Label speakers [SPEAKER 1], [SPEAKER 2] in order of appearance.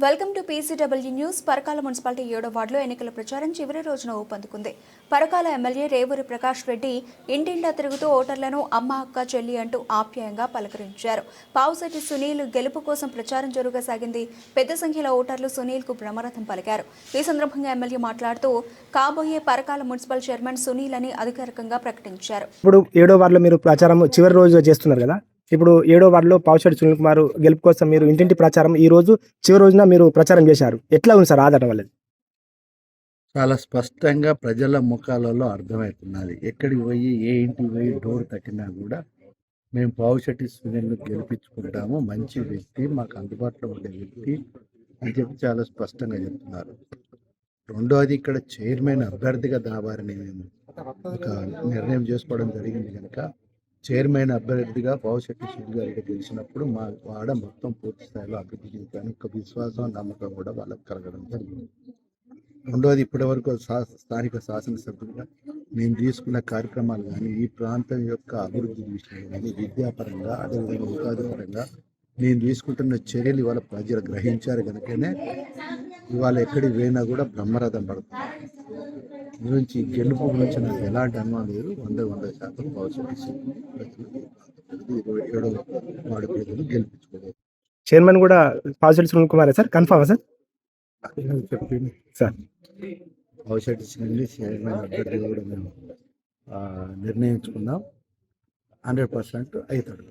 [SPEAKER 1] Welcome to PCW news. Parakala municipality ఏడో వార్డులో ఎన్నికల ప్రచారం చివరి రోజున ఊపందుకుంది. పరకాల ఎమ్మెల్యే రేవూరి ప్రకాష్ రెడ్డి ఇంటిండా తిరుగుతూ ఓటర్లను అమ్మ అక్క చెల్లి అంటూ ఆప్యాయంగా పలకరించారు. పావుసెట్టి సునీల్ గెలుపు కోసం ప్రచారం జరుగసాగింది పెద్ద సంఖ్యలో ఓటర్లు సునీల్కు బ్రహ్మరథం పలికారు. ఈ సందర్భంగా ఎమ్మెల్యే మాట్లాడుతూ కాబోయే పరకాల మున్సిపల్ చైర్మన్ సునీల్ అని అధికారికంగా ప్రకటించారు.
[SPEAKER 2] ఇప్పుడు ఏడో వార్డులో మీరు ప్రచారం చివరి రోజు చేస్తున్నారు కదా? ఇప్పుడు ఏడో వార్డులో పావుషెట్టి సునీల్ కుమార్ గెలుపు కోసం మీరు ఇంటింటి ప్రచారం ఈ రోజు చివరి రోజున మీరు ప్రచారం చేశారు. ఎట్లా ఉంది సార్ ఆదరణ వల్లది?
[SPEAKER 3] చాలా స్పష్టంగా ప్రజల ముఖాలలో అర్థమవుతున్నది. ఎక్కడికి పోయి ఏ ఇంటికి పోయి డోర్ తట్టినా కూడా మేము పావుశెట్టి సునీల్ని గెలిపించుకుంటాము. మంచి వ్యక్తి మాకు అందుబాటులో ఉండే వ్యక్తి అని చెప్పి చాలా స్పష్టంగా చెప్తున్నారు. రెండోది ఇక్కడ చైర్మన్ అభ్యర్థిగా దాబారని మేము ఒక నిర్ణయం చేసుకోవడం జరిగింది కనుక చైర్మన్ అభ్యర్థిగా పావుశెట్టి సునీల్ గారికి గెలిచినప్పుడు మా వాడ మొత్తం పూర్తి స్థాయిలో అభివృద్ధి చెందుతాను ఒక విశ్వాసం నమ్మకం కూడా వాళ్ళకి కలగడం జరిగింది. రెండోది ఇప్పటి వరకు స్థానిక శాసనసభ్యులుగా నేను తీసుకున్న కార్యక్రమాలు కానీ ఈ ప్రాంతం యొక్క అభివృద్ధి విషయంలో కానీ విద్యాపరంగా అదేవిధంగా ఉపాధి పరంగా నేను తీసుకుంటున్న చర్యలు ఇవాళ ప్రజలు గ్రహించారు కనుకనే ఇవాళ ఎక్కడికి పోయినా కూడా బ్రహ్మరథం పడుతుంది. గురించి గెలుపు గురించి నాకు ఎలాంటి అనుమానం లేదు వంద వంద శాతం భవిష్యత్తు ప్రజలు ఇరవై ఏడవ వార్డు ప్రజలు గెలిపించుకోలేదు
[SPEAKER 2] చైర్మన్ కూడా Pavushetti Sunil Kumar sir confirm sir sir
[SPEAKER 3] భవిష్యత్తు శ్రేణి చైర్మన్ అభ్యర్థి కూడా మేము నిర్ణయించుకున్నాం హండ్రెడ్ పర్సెంట్ అవుతాడు